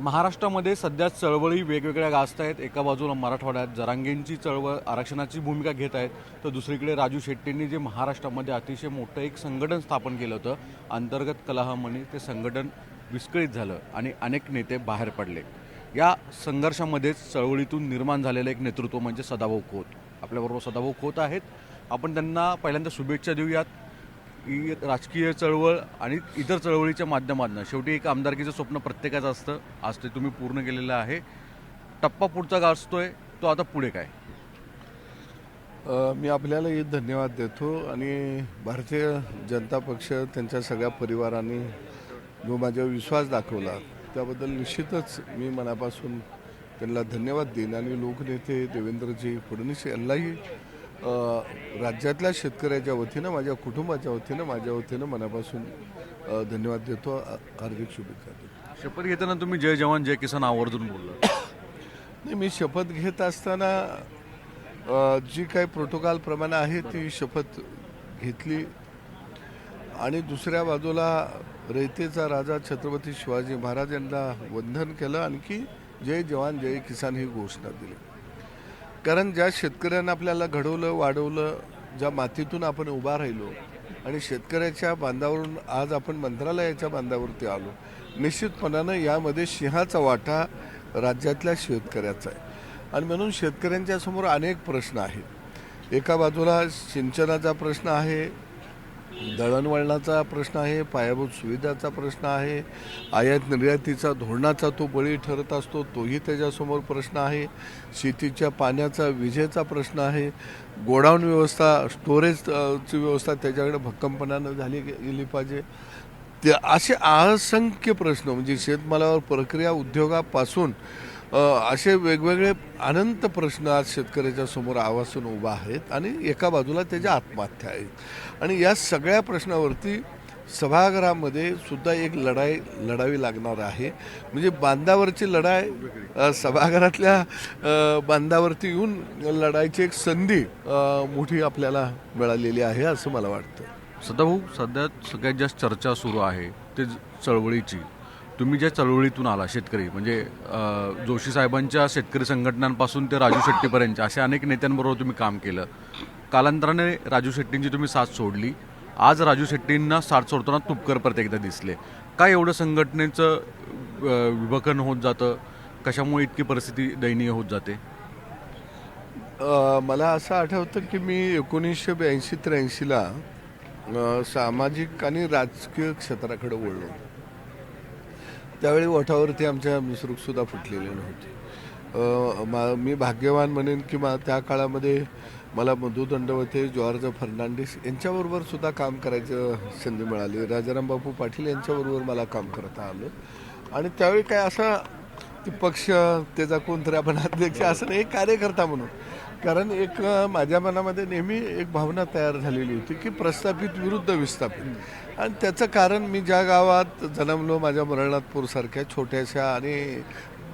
महाराष्ट्रामध्ये सध्या चळवळी वेगवेगळ्या गाजत आहेत. एका बाजूला मराठवाड्यात जरांगेंची चळवळ आरक्षणाची भूमिका घेत आहेत. तर दुसरीकडे राजू शेट्टींनी जे महाराष्ट्रामध्ये अतिशय मोठं एक संघटन स्थापन केलं होतं अंतर्गत कलहामुळे ते संघटन विस्कळीत झालं आणि अनेक नेते बाहेर पडले. या संघर्षामध्येच चळवळीतून निर्माण झालेलं एक नेतृत्व म्हणजे सदाभाऊ खोत. आपल्याबरोबर सदाभाऊ खोत आहेत. आपण त्यांना पहिल्यांदा शुभेच्छा देऊयात. ही राजकीय चळवळ आणि इतर चळवळीच्या माध्यमातून शेवटी एक आमदारकीचं स्वप्न प्रत्येकाचं असतं. आज ते तुम्ही पूर्ण केलेलं आहे. टप्पा पुढचा गाजतोय तो आता पुढे काय? मी आपल्यालाही धन्यवाद देतो आणि भारतीय जनता पक्ष त्यांच्या सगळ्या परिवारांनी जो माझ्यावर विश्वास दाखवला त्याबद्दल निश्चितच मी मनापासून त्यांना धन्यवाद देईन. आणि लोकनेते देवेंद्रजी फडणवीस यांनाही राज्यातल्या शेतकऱ्याच्या वतीनं माझ्या कुटुंबाच्या वतीनं माझ्या वतीनं मनापासून धन्यवाद देतो. हार्दिक शुभेच्छा देतो. शपथ घेताना तुम्ही जय जवान जय किसान आवर्जून बोलला. नाही मी शपथ घेत असताना जी काही प्रोटोकॉल प्रमाणे आहे ती शपथ घेतली. आणि दुसऱ्या बाजूला रयतेचा राजा छत्रपती शिवाजी महाराज यांना वंदन केलं. आणखी जय जवान जय किसान ही घोषणा दिली. कारण ज्या शेतकऱ्यांना आपल्याला घडवलं वाढवलं ज्या मातीतून आपण उभा राहिलो आणि शेतकऱ्याच्या बांधावरून आज आपण मंत्रालयाच्या बांधावरती आलो निश्चितपणानं यामध्ये सिंहाचा वाटा राज्यातल्या शेतकऱ्याचा आहे. आणि म्हणून शेतकऱ्यांच्या समोर अनेक प्रश्न आहेत. एका बाजूला सिंचनाचा प्रश्न आहे दळणवळणाचा प्रश्न आहे पायाभूत सुविधाचा प्रश्न आहे आयात निर्यातीचा धोरणाचा तो बळी ठरत असतो तोही त्याच्यासमोर प्रश्न आहे. शेतीच्या पाण्याचा विजेचा प्रश्न आहे. गोडाऊन व्यवस्था स्टोरेजची व्यवस्था त्याच्याकडे भक्कमपणानं झाली गेली पाहिजे. ते असे असंख्य प्रश्न म्हणजे शेतमालावर प्रक्रिया उद्योगापासून असे वेगवेगळे अनंत प्रश्न आज शेतकऱ्याच्या समोर आवासून उभा आहेत आणि एका बाजूला त्याच्या आत्महत्या आहेत. आणि या सगळ्या प्रश्नावरती सभागृहामध्ये सुद्धा एक लढाई लढावी लागणार आहे. म्हणजे बांधावरची लढाई सभागृहातल्या बांधावरती येऊन लढाईची एक संधी मोठी आपल्याला मिळालेली आहे असं मला वाटतं. सदाभाऊ सध्या सगळ्यात जास्त चर्चा सुरू आहे ते चळवळीची. तुम्ही ज्या चळवळीतून आला शेतकरी म्हणजे जोशी साहेबांच्या शेतकरी संघटनांपासून ते राजू शेट्टीपर्यंत अशा अनेक नेत्यांबरोबर तुम्ही काम केलं. कालांतराने राजू शेट्टींची तुम्ही साथ सोडली. आज राजू शेट्टींना साथ सोडताना तुपकर प्रत्येकदा दिसले. काय एवढं संघटनेचं विभकन होत जातं? कशामुळे इतकी परिस्थिती दयनीय होत जाते? मला असं आठवतं की मी एकोणीसशे ब्याऐंशी त्र्याऐंशीला सामाजिक आणि राजकीय क्षेत्राकडे वळलो. त्यावेळी ओठावरती आमच्या मिसरूकसुद्धा फुटलेली नव्हती. मा- मी भाग्यवान म्हणेन की मा त्या काळामध्ये मला मधु दंडवते जॉर्ज फर्नांडिस यांच्याबरोबर सुद्धा काम करायचं संधी मिळाली. राजाराम बापू पाटील यांच्याबरोबर मला काम करता आलं. आणि त्यावेळी काय असा ते पक्ष त्याचा कोणतरी आपण अध्यक्ष असं नाही एक कार्यकर्ता म्हणून. कारण एक माझ्या मनामध्ये नेहमी एक भावना तयार झालेली होती की प्रस्थापित विरुद्ध विस्थापित. आणि त्याचं कारण मी ज्या गावात जन्मलो माझ्या मरणातपूरसारख्या छोट्याशा आणि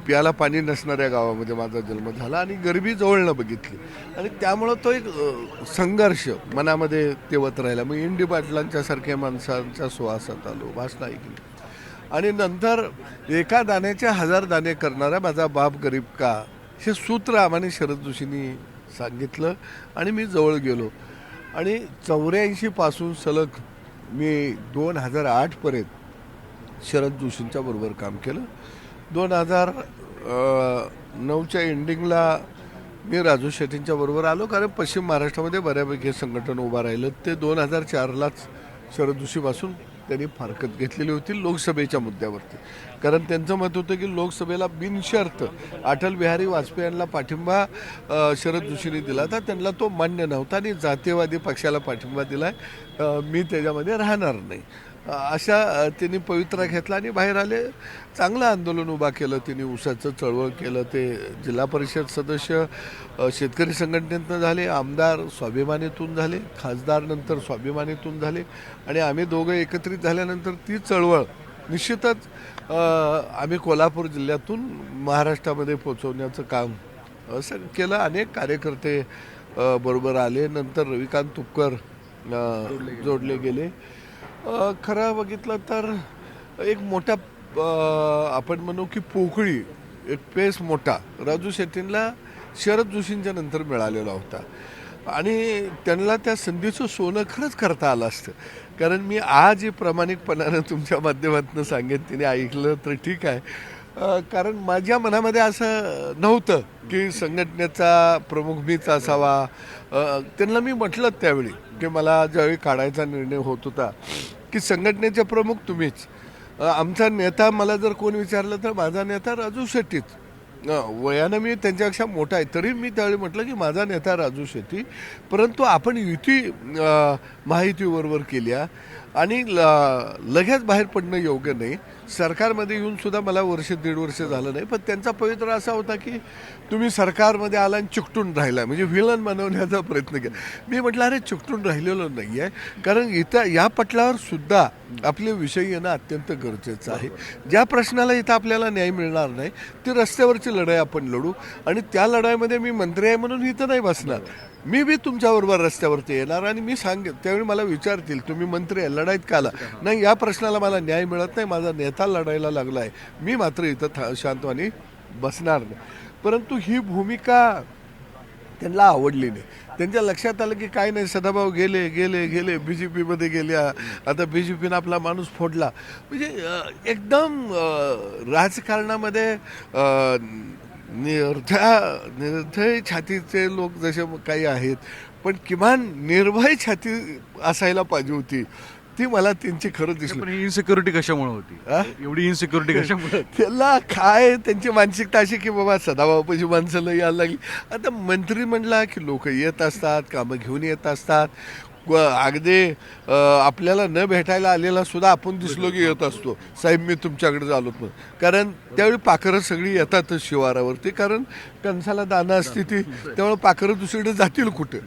प्याला पाणी नसणाऱ्या गावामध्ये माझा जन्म झाला आणि गरिबी जवळनं बघितली. आणि त्यामुळं तो एक संघर्ष मनामध्ये तेवत राहिला. मग इंडी पाटलांच्या सारख्या माणसांच्या सुवासात आलो भाषणं ऐकली. आणि नंतर एका दाण्याचे हजार दाणे करणारा माझा बाप गरीब का हे सूत्र आम्हाने शरद जोशींनी सांगितलं आणि मी जवळ गेलो. आणि चौऱ्याऐंशीपासून सलग मी दोन हजार आठपर्यंत शरद जोशींच्या बरोबर काम केलं. दोन हजार नऊच्या एंडिंगला मी राजू शेट्टींच्या बरोबर आलो कारण पश्चिम महाराष्ट्रामध्ये बऱ्यापैकी हे संघटन उभं राहिलं. ते दोन हजार चारलाच शरद जोशीपासून त्यांनी फारकत घेतलेली होती लोकसभेच्या मुद्द्यावरती. कारण त्यांचं मत होतं की लोकसभेला बिनशर्त अटल बिहारी वाजपेयी यांना पाठिंबा शरद जोशींनी दिला होता. त्यांना तो मान्य नव्हता आणि जातीयवादी पक्षाला पाठिंबा दिला मी त्याच्यामध्ये राहणार नाही. अशा त्यांनी पवित्रा घेतला आणि बाहेर आले. चांगलं आंदोलन उभा केलं त्यांनी ऊसाचं चळवळ केलं. ते जिल्हा परिषद सदस्य शेतकरी संघटनेतनं झाले आमदार स्वाभिमानीतून झाले खासदार नंतर स्वाभिमानीतून झाले आणि आम्ही दोघं एकत्रित झाल्यानंतर ती चळवळ निश्चितच आम्ही कोल्हापूर जिल्ह्यातून महाराष्ट्रामध्ये पोचवण्याचं काम असं केलं. अनेक कार्यकर्ते बरोबर आले. नंतर रविकांत तुपकर जोडले गेले. खरं बघितलं तर एक मोठा आपण म्हणू की पोकळी एक पेस मोठा राजू शेट्टींना शरद जोशींच्या नंतर मिळालेला होता. आणि त्यांना त्या संधीचं सोनं खरंच करता आलं असतं. कारण मी आज प्रामाणिकपणानं तुमच्या माध्यमातून सांगेन तिने ऐकलं तर ठीक आहे. कारण माझ्या मनामध्ये असं नव्हतं की संघटनेचा प्रमुख मीच असावा. त्यांना मी म्हटलं त्यावेळी की मला ज्यावेळी काढायचा निर्णय होत होता की संघटनेचे प्रमुख तुम्हीच. आमचा नेता मला जर कोण विचारलं तर माझा नेता राजू शेट्टीच. वयानं मी त्यांच्यापेक्षा मोठा आहे तरी मी त्यावेळी म्हटलं की माझा नेता राजू शेट्टी परंतु आपण युती माहितीबरोबर महायुतीबरोबर आणि ल- लगेच बाहेर पडणं योग्य नाही. सरकारमध्ये येऊन सुद्धा मला वर्ष दीड वर्ष झालं नाही पण त्यांचा पवित्र असा होता की तुम्ही सरकारमध्ये आला आणि चिकटून राहिला. म्हणजे विलन बनवण्याचा प्रयत्न केला. मी म्हटलं अरे चिकटून राहिलेलो नाही आहे कारण इथं या पटलावर सुद्धा आपले विषय येणं अत्यंत गरजेचं आहे. ज्या प्रश्नाला इथं आपल्याला न्याय मिळणार नाही ती रस्त्यावरची लढाई आपण लढू. आणि त्या लढाईमध्ये मी मंत्री आहे म्हणून इथं नाही बसणार. मी बी तुमच्याबरोबर रस्त्यावरती येणार आणि मी सांगेन. त्यावेळी मला विचारतील तुम्ही मंत्री आहे लढाईत का आला? नाही या प्रश्नाला मला न्याय मिळत नाही माझा नेता लढायला लागला आहे मी मात्र इथं था शांतवानी बसणार नाही. परंतु ही भूमिका त्यांना आवडली नाही. त्यांच्या लक्षात आलं की काय नाही सदाभाऊ गेले गेले गेले बी जे पीमध्ये गेल्या. आता बी जे पीनं आपला माणूस फोडला. म्हणजे एकदम राजकारणामध्ये निर्धया निर्धय छातीचे लोक जसे काही आहेत पण किमान निर्भय छाती असायला पाहिजे होती. ती मला त्यांची खरं दिसली. पण ही इन्सिक्युरिटी कशामुळे होती? एवढी इन्सिक्युरिटी कशामुळे त्याला काय त्यांची मानसिकता अशी की बाबा सदाभाऊपाशी माणसं लई यायला लागली. आता मंत्री म्हणला की लोक येत असतात कामं घेऊन येत असतात. व अगदी अं, आपल्याला न भेटायला आलेला सुद्धा आपण दिसलो की येत असतो. साहेब मी तुमच्याकडे झालो म्हणून कारण त्यावेळी पाखरं सगळी येतातच शिवारावरती. कारण कणसाला दाना असते ती त्यामुळे पाखरं दुसरीकडे जातील कुठे?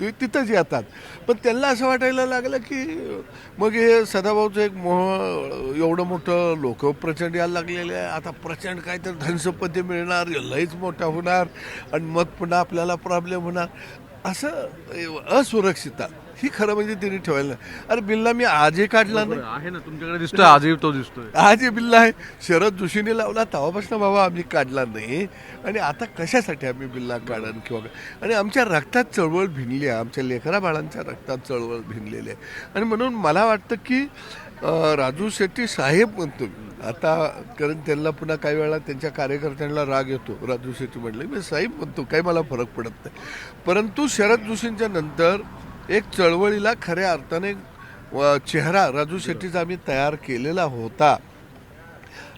ते तिथंच येतात. पण त्यांना असं वाटायला लागलं की मग हे सदाभाऊचं एक मोह एवढं मोठं लोक प्रचंड यायला लागलेले आहे. आता प्रचंड काय तर धनसंपत्ती मिळणार लईच मोठा होणार आणि मग पुन्हा आपल्याला प्रॉब्लेम होणार. असं असुरक्षितता. ही खरं म्हणजे तिने ठेवायला नाही. अरे बिल्ला मी आजही काढला नाही. आहे ना तुमच्याकडे दिसतोय आजही तो दिसतोय. आज हे बिल्ला आहे. शरद जोशीने लावला तेव्हापासून बाबा आम्ही काढला नाही. आणि आता कशासाठी आम्ही बिल्ला काढन किंवा काय? आणि आमच्या रक्तात चळवळ भिनली आहे. आमच्या लेकरा बाळांच्या रक्तात चळवळ भिनलेली आहे. आणि म्हणून मला वाटतं की अं, राजू शेट्टी साहेब म्हणतो मी. आता कारण त्यांना पुन्हा काही वेळा त्यांच्या कार्यकर्त्यांना राग येतो. राजू शेट्टी म्हटलं मी साहेब म्हणतो काही मला फरक पडत नाही. परंतु शरद जोशींच्या नंतर एक चळवळीला खऱ्या अर्थाने चेहरा राजू शेट्टीचा आम्ही तयार केलेला होता.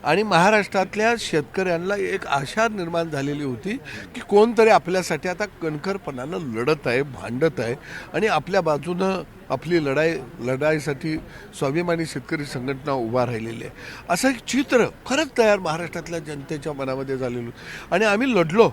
आणि महाराष्ट्रातल्या शेतकऱ्यांना एक आशा निर्माण झालेली होती की कोणतरी आपल्यासाठी आता कणखरपणानं लढत आहे भांडत आहे. आणि आपल्या बाजूनं आपली लढाई लढाईसाठी स्वाभिमानी शेतकरी संघटना उभा राहिलेली आहे. असं एक चित्र खरंच तयार महाराष्ट्रातल्या जनतेच्या मनामध्ये झालेलं आणि आम्ही लढलो.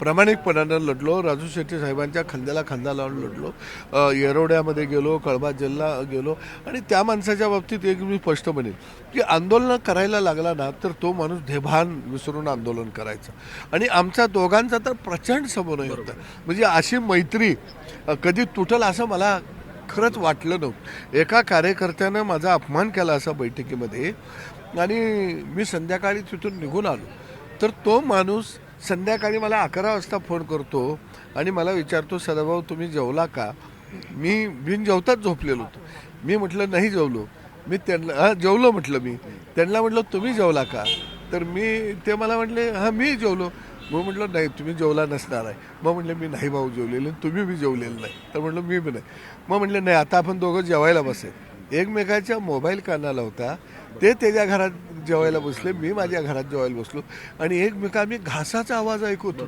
प्रामाणिकपणानं लढलो राजू शेट्टी साहेबांच्या खांद्याला खांदा लावून लढलो अ, येरवड्यामध्ये गेलो कळबा जिल्हा गेलो आणि त्या माणसाच्या बाबतीत एक मी स्पष्ट म्हणेन की आंदोलन करायला लागला ना तर तो माणूस धेभान विसरून आंदोलन करायचा. आणि आमचा दोघांचा तर प्रचंड समन्वय होता. म्हणजे अशी मैत्री कधी तुटल असं मला खरंच वाटलं नव्हतं. एका कार्यकर्त्यानं माझा अपमान केला असा बैठकीमध्ये आणि मी संध्याकाळी तिथून निघून आलो. तर तो माणूस संध्याकाळी मला अकरा वाजता फोन करतो आणि मला विचारतो सदाभाऊ तुम्ही जेवला का? मी बिन जेवताच झोपलेलो होतो. मी म्हटलं नाही जेवलो. मी त्यांना हां जेवलो म्हटलं मी. त्यांना म्हटलं तुम्ही जेवला का? तर मी ते मला म्हटले हां मी जेवलो. मग म्हटलं नाही तुम्ही जेवला नसणार आहे. मग म्हटलं मी नाही भाऊ जेवलेले तुम्ही बी जेवलेलं नाही. तर म्हटलं मी बी नाही. मग म्हटलं नाही आता आपण दोघं जेवायला बसेल. एकमेकाच्या मोबाईल कानाला होता. ते त्याच्या घरात जेवायला बसले मी माझ्या घरात जेवायला बसलो आणि एकमेका आम्ही घासाचा आवाज ऐकत होतो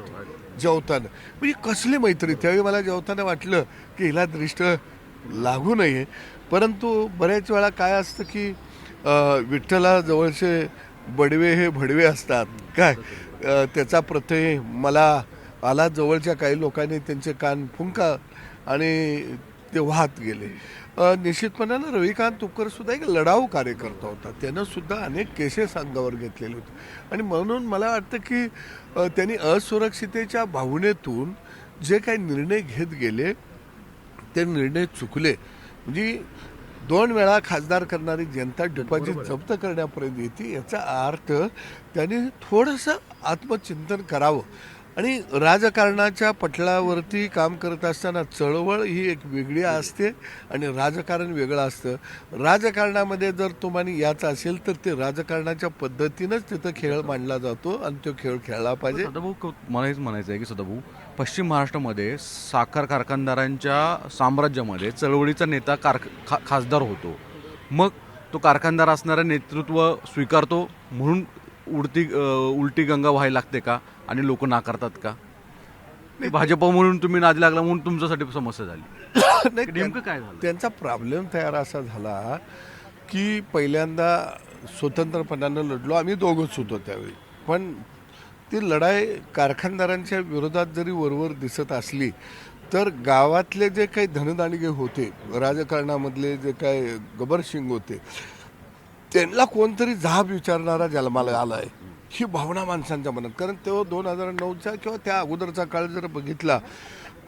जेवताना. म्हणजे कसली मैत्री त्यावेळी मला जेवताना वाटलं की हिला दृष्ट लागू नये परंतु बऱ्याच वेळा काय असतं की विठ्ठला जवळचे बडवे हे भडवे असतात. काय? त्याचा प्रत्यय मला आला जवळच्या काही लोकांनी त्यांचे कान फुंका आणि ते वाहत गेले. निश्चितपणानं रविकांत तुपकर सुद्धा एक लढाऊ कार्यकर्ता होता. त्यानं सुद्धा अनेक केसेस अंगावर घेतलेले होते. आणि म्हणून मला वाटतं की त्यांनी असुरक्षितेच्या भावनेतून जे काही निर्णय घेत गेले ते निर्णय चुकले. म्हणजे दोन वेळा खासदार करणारी जनता डिपॉझिट जप्त करण्यापर्यंत येते याचा अर्थ त्यांनी थोडंसं आत्मचिंतन करावं. आणि राजकारणाच्या पटलावरती काम करत असताना चळवळ ही एक वेगळी असते आणि राजकारण वेगळं असतं. राजकारणामध्ये जर तुम्हाला याचं असेल तर ते राजकारणाच्या पद्धतीनंच तिथं खेळ मांडला जातो आणि तो खेळ खेळला पाहिजे. सदाभाऊ मला हेच म्हणायचं आहे की सदाभाऊ पश्चिम महाराष्ट्रामध्ये साखर कारखानदारांच्या साम्राज्यामध्ये चळवळीचा नेता कार खा खासदार होतो. मग तो कारखानदार असणारं नेतृत्व स्वीकारतो म्हणून उडती उलटी गंगा व्हायला लागते का? आणि लोक नाकारतात का? भाजप म्हणून तुम्ही नादी लागला म्हणून तुमच्यासाठी समस्या झाली. नाही, नेमकं काय झालं? त्यांचा प्रॉब्लेम तयार असा झाला की पहिल्यांदा स्वतंत्रपणानं लढलो. आम्ही दोघंच होतो त्यावेळी. पण ती लढाई कारखानदारांच्या विरोधात जरी वरवर दिसत असली तर गावातले जे काही धनदांडगे होते राजकारणामधले जे काही गबरशिंग होते त्यांना कोणतरी जाब विचारणारा जन्माला आला आहे ही भावना माणसांच्या मनात. कारण तो दोन हजार नऊचा किंवा त्या अगोदरचा काळ जर बघितला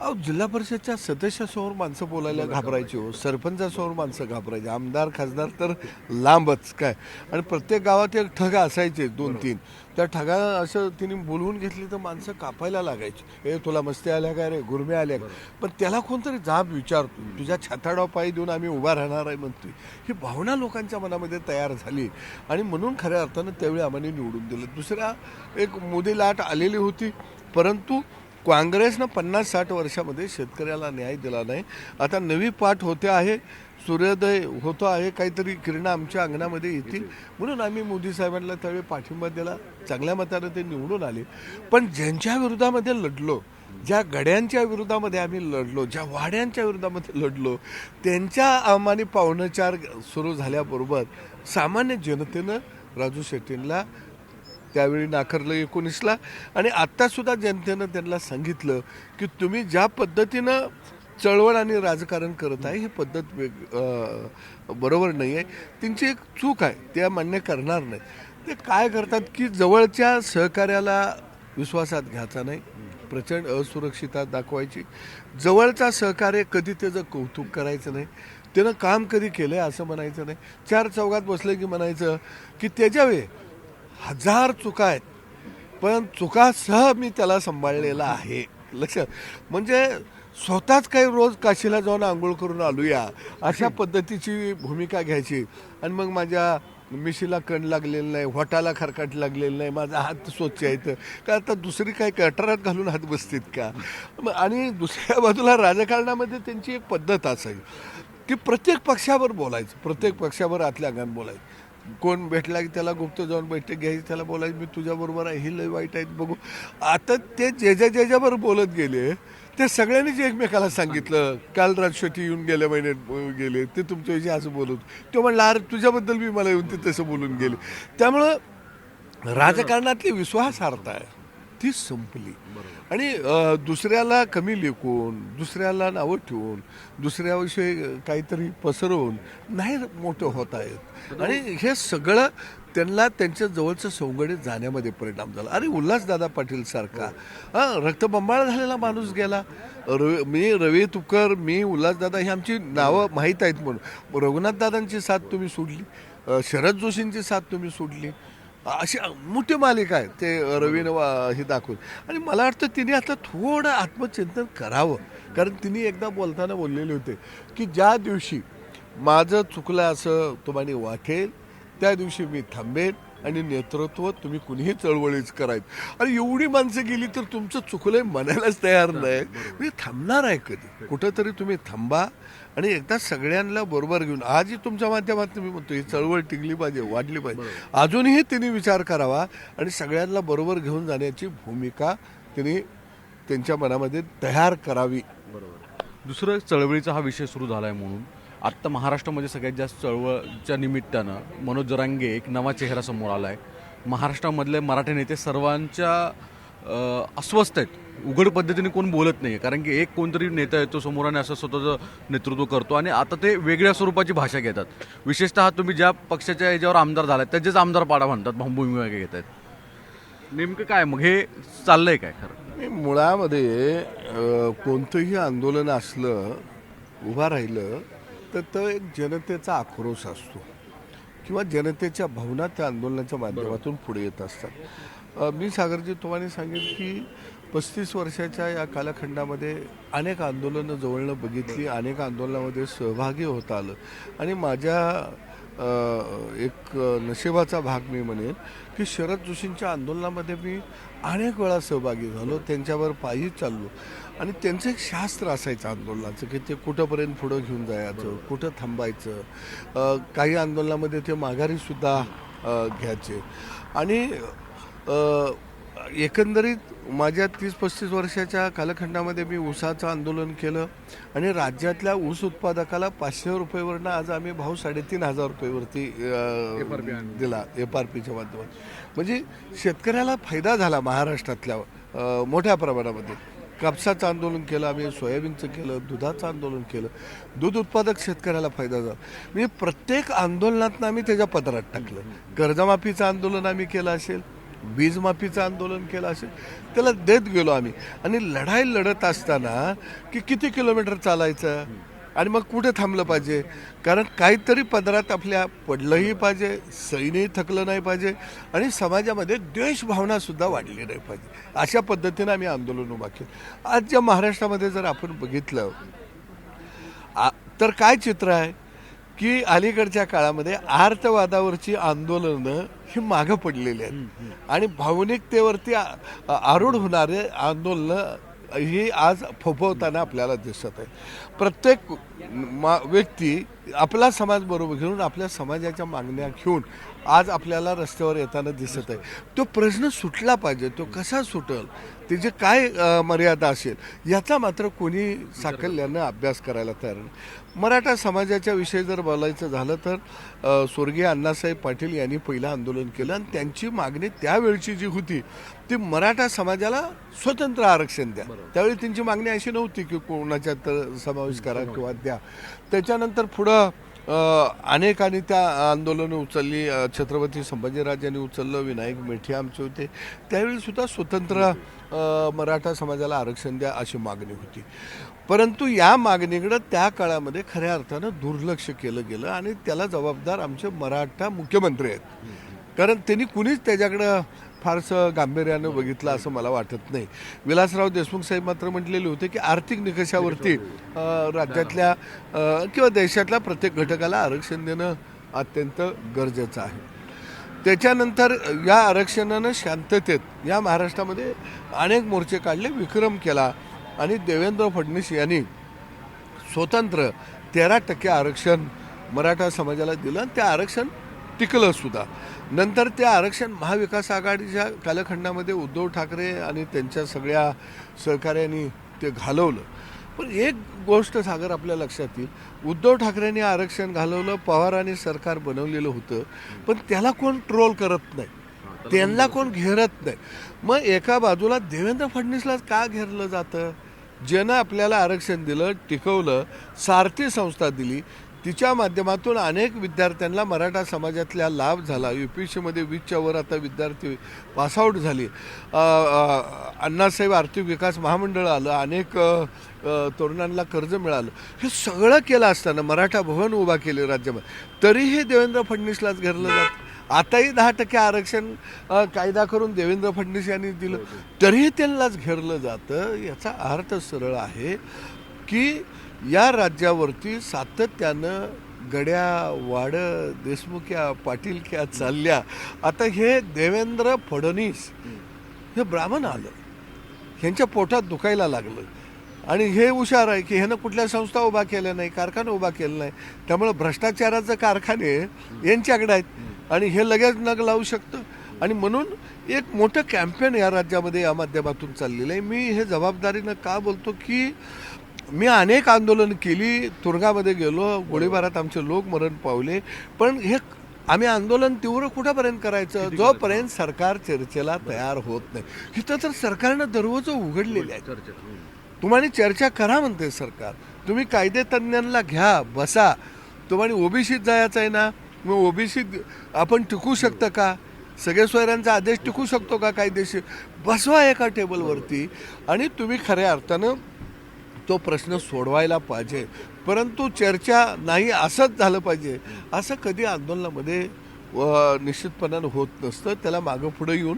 अहो जिल्हा परिषदच्या सदस्यासमोर माणसं बोलायला घाबरायची हो. सरपंचासमोर माणसं घाबरायची. आमदार खासदार तर लांबच काय? आणि प्रत्येक गावात एक ठग असायचे दोन तीन. त्या ठगा असं तिने बोलवून घेतली तर माणसं कापायला लागायची. ए तुला मस्ती आल्या काय रे? गुरमे आल्या का? पण त्याला कोणतरी जाब विचारतो तुझ्या छाताडाव पायी देऊन आम्ही उभा राहणार आहे म्हणतोय. ही भावना लोकांच्या मनामध्ये तयार झाली. आणि म्हणून खऱ्या अर्थानं त्यावेळी आम्हाला निवडून दिलं. दुसरा एक मोदी लाट आलेली होती परंतु काँग्रेसनं पन्नास साठ वर्षामध्ये शेतकऱ्याला न्याय दिला नाही. आता नवी पाठ होते आहे सूर्योदय होतो आहे काहीतरी किरण आमच्या अंगणामध्ये येतील. म्हणून आम्ही मोदी साहेबांना त्यावेळी पाठिंबा दिला चांगल्या मतानं ते निवडून आले. पण ज्यांच्या विरोधामध्ये लढलो ज्या गड्यांच्या विरोधामध्ये आम्ही लढलो ज्या वाड्यांच्या विरोधामध्ये लढलो त्यांच्या आम्हाने पाहुणचार सुरू झाल्याबरोबर सामान्य जनतेनं राजू शेट्टींना त्यावेळी नाकारलं एकोणीसला. आणि आत्तासुद्धा जनतेनं त्यांना सांगितलं की तुम्ही ज्या पद्धतीनं चळवळ आणि राजकारण करत आहे ही पद्धत वेग बरोबर नाही आहे. त्यांची एक चूक आहे त्या मान्य करणार नाही ते काय करतात की जवळच्या सहकार्याला विश्वासात घ्यायचा नाही प्रचंड असुरक्षितता दाखवायची. जवळचा सहकार्य कधी त्याचं कौतुक करायचं नाही. त्यानं काम कधी केलं आहे असं म्हणायचं नाही. चार चौघात बसलं की म्हणायचं की त्याच्यावे हजार चुका आहेत. पण चुकासह मी त्याला सांभाळलेला आहे. लक्षात म्हणजे स्वतःच काही रोज काशीला जाऊन आंघोळ करून आलूया अशा पद्धतीची भूमिका घ्यायची. आणि मग माझ्या मिशीला कण लागलेलं नाही होटाला खरकाट लागलेलं नाही माझा हात स्वच्छ आहे तर का आता दुसरी काय कटरात घालून हात बसतील का? मग आणि दुसऱ्या बाजूला राजकारणामध्ये त्यांची एक पद्धत असायची की प्रत्येक पक्षावर बोलायचं प्रत्येक पक्षावर आतल्या अंगात बोलायचं. कोण भेटला की त्याला गुप्त जाऊन बैठक घ्यायची त्याला बोलायची मी तुझ्याबरोबर आहे ही लय वाईट आहेत बघू. आता ते जे ज्या ज्याच्याबरोबर बोलत गेले ते सगळ्यांनीच एकमेकाला सांगितलं. काल राजशेट्टी येऊन गेल्या महिन्यात गेले ते तुमच्याविषयी असं बोलत तो म्हणला अरे तुझ्याबद्दल मी मला येऊन ते तसं बोलून गेले. त्यामुळं राजकारणातली विश्वासार्हता आहे. ती संपली. आणि दुसऱ्याला कमी लेखून दुसऱ्याला नावं ठेवून दुसऱ्याविषयी काहीतरी पसरवून नाही मोठं होत आहेत. आणि हे सगळं त्यांना त्यांच्या जवळचं सौंगडे जाण्यामध्ये परिणाम झाला. अरे उल्हासदादा पाटील सारखा. हा. रक्तबंबाळ झालेला माणूस गेला. रवी मी रवी तुकर मी उल्हासदादा ही आमची नावं माहीत आहेत म्हणून. रघुनाथदादांची साथ तुम्ही सोडली. शरद जोशींची साथ तुम्ही सोडली. असे मोठी मालिका आहेत. ते रवीनं वा- हे दाखवून. आणि मला वाटतं तिने आता थोडं आत्मचिंतन करावं. कारण तिने एकदा बोलताना बोललेले होते की ज्या दिवशी माझं चुकलं असं तुम्हाला वाटेल त्या दिवशी मी थांबेन. आणि नेतृत्व तुम्ही कुणीही चळवळीच करायचं आणि एवढी माणसं गेली तर तुमचं चुकलंय म्हणायलाच तयार नाही. मी थांबणार आहे कधी? कुठंतरी तुम्ही थांबा आणि एकदा सगळ्यांना बरोबर घेऊन आजही तुमच्या माध्यमातून मी म्हणतो ही चळवळ टिकली पाहिजे वाढली पाहिजे. अजूनही तिने विचार करावा आणि सगळ्यांना बरोबर घेऊन जाण्याची भूमिका तिने त्यांच्या मनामध्ये तयार करावी. दुसरं चळवळीचा हा विषय सुरू झाला आहे म्हणून. आत्ता महाराष्ट्रामध्ये सगळ्यात जास्त चळवळच्या निमित्तानं मनोज जरांगे एक नवा चेहरा समोर आला आहे महाराष्ट्रामधले मराठी नेते सर्वांच्या अस्वस्थ आहेत. उघड पद्धतीने कोण बोलत नाही कारण की एक कोणतरी नेता येतो समोर आणि असं स्वतःचं नेतृत्व करतो आणि आता ते वेगळ्या स्वरूपाची भाषा घेतात. विशेषतः तुम्ही ज्या पक्षाच्या याच्यावर आमदार झालात त्याचेच आमदार पाडा म्हणतात भूमिका घेत आहेत नेमकं काय मग? हे चाललंय काय खरं? मुळामध्ये कोणतंही आंदोलन असलं उभा राहिलं तर तो एक जनतेचा आक्रोश असतो किंवा जनतेच्या भावना त्या आंदोलनाच्या माध्यमातून पुढे येत असतात. मी सागरजी तुम्हाला सांगेन की पस्तीस वर्षाच्या या कालखंडामध्ये अनेक आंदोलनं जवळनं बघितली अनेक आंदोलनामध्ये सहभागी होता आलं. आणि माझ्या एक नशिबाचा भाग मी म्हणेन की शरद जोशींच्या आंदोलनामध्ये मी अनेक वेळा सहभागी झालो. त्यांच्यावर पायी चाललो. आणि त्यांचं एक शास्त्र असायचं आंदोलनाचं की ते कुठंपर्यंत पुढं घेऊन जायचं कुठं थांबायचं. काही आंदोलनामध्ये ते माघारीसुद्धा घ्यायचे. आणि एकंदरीत माझ्या तीस पस्तीस वर्षाच्या कालखंडामध्ये मी ऊसाचं आंदोलन केलं आणि राज्यातल्या ऊस उत्पादकाला पाचशे रुपयेवरनं आज आम्ही भाव साडेतीन हजार रुपयेवरती दिला एफ आर पीच्या माध्यमात म्हणजे शेतकऱ्याला फायदा झाला महाराष्ट्रातल्या मोठ्या प्रमाणामध्ये. कापसाचं आंदोलन केलं आम्ही सोयाबीनचं केलं दुधाचं आंदोलन केलं. दूध उत्पादक शेतकऱ्याला फायदा झाला. म्हणजे प्रत्येक आंदोलनातनं आम्ही त्याच्या पदरात टाकलं. कर्जमाफीचं आंदोलन आम्ही केलं असेल. वीजमाफीचं आंदोलन केलं असेल त्याला देत गेलो आम्ही. आणि लढाई लढत असताना की किती किलोमीटर चालायचं? आणि मग कुठे थांबलं पाहिजे? कारण काहीतरी पदरात आपल्या पडलंही पाहिजे सैन्यही थकलं नाही पाहिजे आणि समाजामध्ये द्वेषभावनासुद्धा वाढली नाही पाहिजे. अशा पद्धतीनं आम्ही आंदोलन उभा केलं. आज ज्या महाराष्ट्रामध्ये जर आपण बघितलं तर काय चित्र आहे? की अलीकडच्या काळामध्ये आर्थवादावरची आंदोलनं ही मागं पडलेली आहेत. आणि भावनिकतेवरती आरूढ होणारे आंदोलनं ही आज फोफवताना आपल्याला दिसत आहे. प्रत्येक मा व्यक्ती आपला समाज बरोबर घेऊन आपल्या समाजाच्या मागण्या घेऊन आज आपल्याला रस्त्यावर येताना दिसत आहे. तो प्रश्न सुटला पाहिजे. तो कसा सुटल? त्याची काय मर्यादा असेल? याचा मात्र कोणी साकल्यानं अभ्यास करायला तयार नाही. मराठा समाजाच्या विषयी जर बोलायचं झालं तर स्वर्गीय अण्णासाहेब पाटील यांनी पहिलं आंदोलन केलं आणि त्यांची मागणी त्यावेळची जी होती ती मराठा समाजाला स्वतंत्र आरक्षण द्या. त्यावेळी त्यांची मागणी अशी नव्हती की कोणाच्या तर समावेश करा किंवा द्या. त्याच्यानंतर पुढं अनेकांनी त्या आंदोलनं उचलली. छत्रपती छत्रपती संभाजीराजांनी उचललं विनायक मेठे आमचे होते. त्यावेळी सुद्धा स्वतंत्र मराठा समाजाला आरक्षण द्या अशी मागणी होती. परंतु या मागणीकडं त्या काळामध्ये खऱ्या अर्थानं दुर्लक्ष केलं गेलं आणि त्याला जबाबदार आमचे मराठा मुख्यमंत्री आहेत. कारण त्यांनी कुणीच त्याच्याकडं फारसं गांभीर्यानं बघितलं असं मला वाटत नाही. विलासराव देशमुख साहेब मात्र म्हटलेले होते की आर्थिक निकषावरती राज्यातल्या किंवा देशातल्या प्रत्येक घटकाला आरक्षण देणं अत्यंत गरजेचं आहे. त्याच्यानंतर या आरक्षणानं शांततेत या महाराष्ट्रामध्ये अनेक मोर्चे काढले विक्रम केला आणि देवेंद्र फडणवीस यांनी स्वतंत्र तेरा टक्के आरक्षण मराठा समाजाला दिलं आणि ते आरक्षण टिकलं सुद्धा. नंतर ते आरक्षण महाविकास आघाडीच्या कालखंडामध्ये उद्धव ठाकरे आणि त्यांच्या सगळ्या सहकाऱ्यांनी ते घालवलं. पण एक गोष्ट सागर आपल्या लक्षात येईल. उद्धव ठाकरेंनी आरक्षण घालवलं पवारांनी सरकार बनवलेलं होतं पण त्याला कोण ट्रोल करत नाही? त्यांना कोण घेरत नाही? मग एका बाजूला देवेंद्र फडणवीसला का घेरलं जातं? ज्यानं आपल्याला आरक्षण दिलं टिकवलं सारथी संस्था दिली तिच्या माध्यमातून अनेक विद्यार्थ्यांना मराठा समाजातल्या लाभ झाला. यू पी सीमध्ये वीसच्या वर आता विद्यार्थी पासआउट झाली. अण्णासाहेब आर्थिक विकास महामंडळ आलं अनेक तरुणांना कर्ज मिळालं. हे सगळं केलं असताना मराठा भवन उभा केले राज्यामध्ये तरीही देवेंद्र फडणवीसलाच घरलं जातं आताही दहा टक्के आरक्षण कायदा करून देवेंद्र फडणवीस यांनी दिलं. तरीही त्यांनाच घेरलं जातं. याचा अर्थ सरळ आहे. की या राज्यावरती सातत्यानं गड्या वाड देशमुख्या पाटीलक्या चालल्या. आता हे देवेंद्र फडणवीस हे ब्राह्मण आलं. ह्यांच्या पोटात दुखायला लागलं. आणि हे हुशार आहे की ह्यानं कुठल्या संस्था उभा केल्या नाही कारखाना उभा केला नाही. त्यामुळे भ्रष्टाचाराचं कारखाने यांच्याकडे आहेत. आणि हे लगेच नग लावू शकतं. आणि म्हणून एक मोठं कॅम्पेन या राज्यामध्ये या माध्यमातून चाललेलं आहे. मी हे जबाबदारीनं का बोलतो की मी अनेक आंदोलन केली तुरुंगामध्ये गेलो गोळीबारात आमचे लोक मरण पावले पण हे आम्ही आंदोलन तीव्र कुठंपर्यंत करायचं? जोपर्यंत सरकार चर्चेला तयार होत नाही. इथं तर सरकारनं दरवाजे उघडलेले आहेत तुम्हाला चर्चा करा म्हणते सरकार. तुम्ही कायदे तज्ज्ञांना घ्या बसा. तुम्हाला ओबीसीत जायचं आहे ना? मग ओबीसीत आपण टिकू शकतं का? सगळे सोयऱ्यांचा आदेश टिकू शकतो का कायदेशीर? बसवा एका टेबलवरती आणि तुम्ही खऱ्या अर्थानं तो प्रश्न सोडवायला पाहिजे. परंतु चर्चा नाही असंच झालं पाहिजे. असं कधी आंदोलनामध्ये निश्चितपणानं होत नसतं. त्याला मागं पुढं येऊन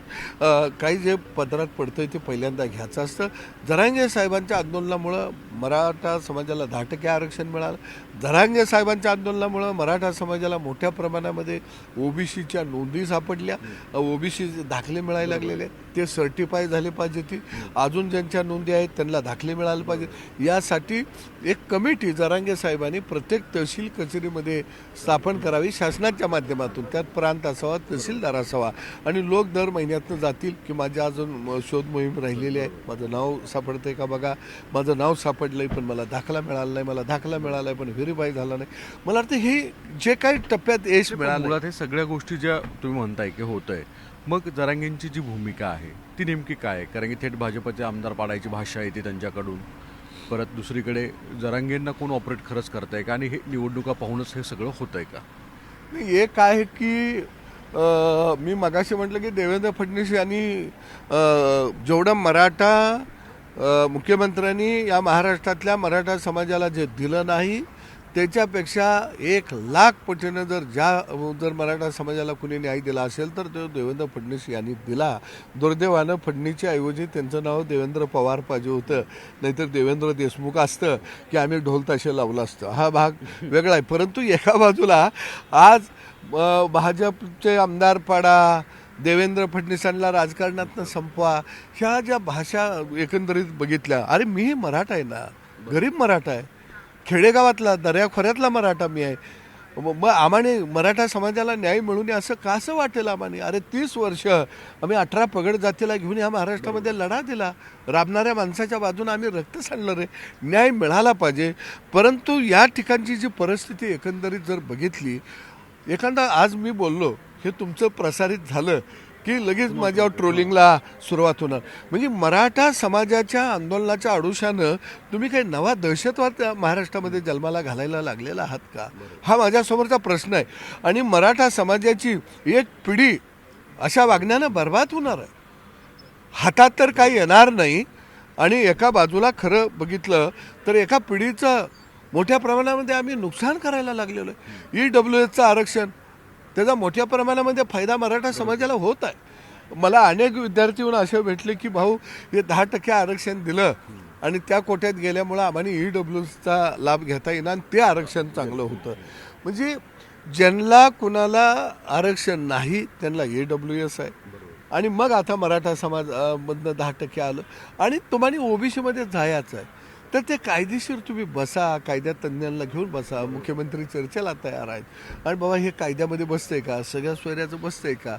काही जे पदरात पडतंय ते पहिल्यांदा घ्यायचं असतं. जरांगे साहेबांच्या आंदोलनामुळं मराठा समाजाला दहा टक्के आरक्षण मिळालं. जरांगे साहेबांच्या आंदोलनामुळं मराठा समाजाला मोठ्या प्रमाणामध्ये ओबीसीच्या नोंदी सापडल्या. ओबीसी दाखले मिळायला लागलेले ते सर्टिफाय झाले पाहिजे ती. अजून ज्यांच्या नोंदी आहेत त्यांना दाखले मिळाले पाहिजे. यासाठी एक कमिटी जरांगे साहेबांनी प्रत्येक तहसील कचेरीमध्ये स्थापन करावी शासनाच्या माध्यमातून. त्यात प्रांत असावा तहसीलदार असावा आणि लोक दर महिन्यातनं जातील की माझ्या अजून शोध मोहीम राहिलेली आहे. माझं नाव सापडतंय का बघा? माझं नाव सापडलंय पण मला दाखला मिळाला नाही मला दाखला मिळाला आहे पण व्हेरीफाय झाला नाही. मला वाटतं हे जे काही टप्प्यात यश मिळालं हे सगळ्या गोष्टी ज्या तुम्ही म्हणताय की होत आहे मग जरांगेंची जी भूमिका आहे ती नेमकी काय आहे? कारण की थेट भाजपचे आमदार पाडायची भाषा येते त्यांच्याकडून. परत दुसरीकडे जरांगेंना कोण ऑपरेट खरंच करताय का? आणि हे निवडणुका पाहूनच हे सगळं होत आहे का? नाही एक आहे की मी मगाशी म्हटलं की देवेंद्र फडणवीस यांनी जेवढं मराठा मुख्यमंत्र्यांनी या महाराष्ट्रातल्या मराठा समाजाला जे दिलं नाही त्याच्यापेक्षा एक लाख पटीनं जर ज्या जर मराठा समाजाला कुणी न्याय दिला असेल तर तो देवेंद्र फडणवीस यांनी दिला. दुर्दैवानं फडणीच्या ऐवजी त्यांचं नाव देवेंद्र पवार पाहिजे होतं. नाहीतर देवेंद्र देशमुख असतं की आम्ही ढोल ताशे लावलं असतं. हा भाग वेगळा आहे. परंतु एका बाजूला आज भाजपचे आमदार पाडा देवेंद्र फडणवीसांना राजकारणातनं संपवा ह्या ज्या भाषा एकंदरीत बघितल्या अरे मी मराठा आहे ना. गरीब मराठा आहे. खेडेगावातला दर्याखोऱ्यातला मराठा मी आहे. मग आम्हाने मराठा समाजाला न्याय मिळून नये असं का असं वाटेल आम्हाने? अरे तीस वर्ष आम्ही अठरा पगड जातीला घेऊन या महाराष्ट्रामध्ये लढा दिला. राबणाऱ्या माणसाच्या बाजूने आम्ही रक्त सांडलं रे. न्याय मिळाला पाहिजे. परंतु या ठिकाणची जी परिस्थिती एकंदरीत जर बघितली एखादा आज मी बोललो हे तुमचं प्रसारित झालं की लगेच माझ्यावर ट्रोलिंगला सुरुवात होणार. म्हणजे मराठा समाजाच्या आंदोलनाच्या आडुशानं तुम्ही काही नवा दहशतवाद महाराष्ट्रामध्ये जन्माला घालायला लागलेला आहात का? हा माझ्यासमोरचा प्रश्न आहे. आणि मराठा समाजाची एक पिढी अशा वागण्यानं बर्बाद होणार आहे. हातात तर काही येणार नाही आणि एका बाजूला खरं बघितलं तर एका पिढीचं मोठ्या प्रमाणामध्ये आम्ही नुकसान करायला लागलेलो आहे. ई डब्ल्यू एसचं आरक्षण त्याचा मोठ्या प्रमाणामध्ये फायदा मराठा समाजाला होत आहे. मला अनेक विद्यार्थी येऊन असे भेटले की भाऊ हे दहा टक्के आरक्षण दिलं आणि त्या कोट्यात गेल्यामुळं आम्हाला ई डब्ल्यूचा लाभ घेता येणार आणि ते आरक्षण चांगलं होतं. म्हणजे ज्यांना कुणाला आरक्षण नाही त्यांना ए डब्ल्यू एस आहे. आणि मग आता मराठा समाजामधनं दहा टक्के आलं. आणि तुम्हाला ओबीसीमध्ये जायचं आहे. तर ते कायदेशीर तुम्ही बसा कायद्या तज्ज्ञांना घेऊन बसा मुख्यमंत्री चर्चेला तयार आहेत. आणि बाबा हे कायद्यामध्ये बसतंय का? सगळ्या सोयऱ्याचं बसतंय का?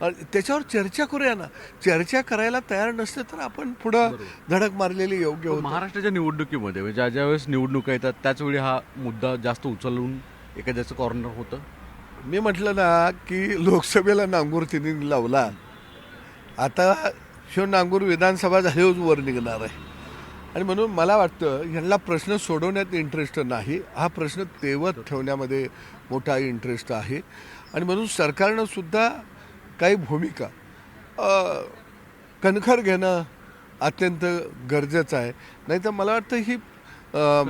आणि त्याच्यावर चर्चा करूया ना. चर्चा करायला तयार नसते तर आपण पुढं धडक मारलेली योग्य होतं. महाराष्ट्राच्या निवडणुकीमध्ये म्हणजे ज्या ज्या वेळेस निवडणुका येतात त्याच वेळी हा मुद्दा जास्त उचलून एखाद्याचं कॉर्नर होतं? मी म्हटलं ना की लोकसभेला नांगूर तिने लावला. आता शिव नांगूर विधानसभा झाल्यावर वर निघणार आहे. आणि म्हणून मला वाटतं ह्यांना प्रश्न सोडवण्यात इंटरेस्ट नाही. हा प्रश्न तेवत ठेवण्यामध्ये मोठा इंटरेस्ट आहे. आणि म्हणून सरकारनं सुद्धा काही भूमिका कणखर घेणं अत्यंत गरजेचं आहे. नाही तर मला वाटतं ही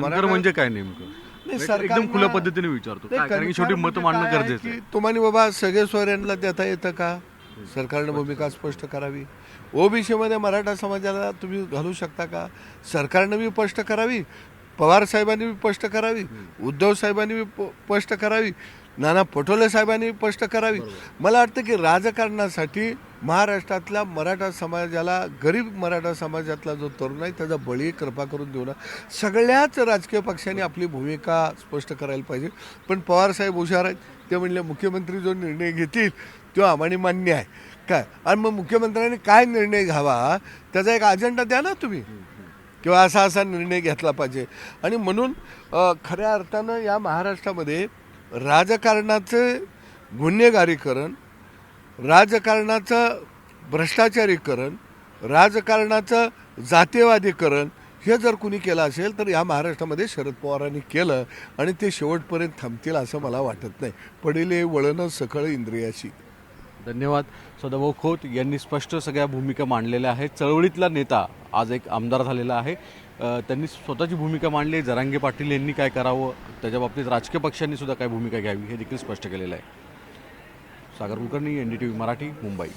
मराठा- म्हणजे काय नेमकं? नाही, एकदम खुल्या पद्धतीने विचारतो? कारण की शेवटी मत म्हणजे मांडणं गरजेचं तुम्हाला बाबा सगळे सोयऱ्यांना देता येतं का? सरकारनं भूमिका स्पष्ट करावी. ओबीसीमध्ये मराठा समाजाला तुम्ही घालू शकता का? सरकारनं बी स्पष्ट करावी. पवार साहेबांनी बी स्पष्ट करावी. उद्धव साहेबांनी बी स्पष्ट करावी. नाना पटोले साहेबांनी स्पष्ट करावी. मला वाटतं की राजकारणासाठी महाराष्ट्रातल्या मराठा समाजाला गरीब मराठा समाजातला जो तरुण आहे त्याचा बळी कृपा करून देऊ ना सगळ्याच राजकीय पक्षांनी आपली भूमिका स्पष्ट करायला पाहिजे. पण पवार साहेब हुशार आहेत. ते म्हणले मुख्यमंत्री जो निर्णय घेतील तो आम्हाला मान्य आहे. काय? आणि मग मुख्यमंत्र्यांनी काय निर्णय घ्यावा? त्याचा एक अजेंडा द्या ना तुम्ही. किंवा असा असा निर्णय घेतला पाहिजे. आणि म्हणून खऱ्या अर्थानं या महाराष्ट्रामध्ये राजकारणाचं गुन्हेगारीकरण राजकारणाचं भ्रष्टाचारीकरण राजकारणाचं जातीयवादीकरण हे जर कुणी केलं असेल तर या महाराष्ट्रामध्ये शरद पवारांनी केलं आणि ते शेवटपर्यंत थांबतील असं मला वाटत नाही. पडिले वळणं सकळ इंद्रियाशी. धन्यवाद. सदाभाऊ खोत यांनी स्पष्ट सगळ्या भूमिका मांडलेल्या आहेत. चळवळीतला नेता आज एक आमदार झालेला आहे. त्यांनी स्वतःची भूमिका मांडली. जरांगे पाटील यांनी काय करावं? त्याच्या बाबतीत राजकीय पक्षांनी सुद्धा काय भूमिका घ्यावी हे देखील स्पष्ट केलेलं आहे. Sagar Kulkarni N D T V Marathi Mumbai.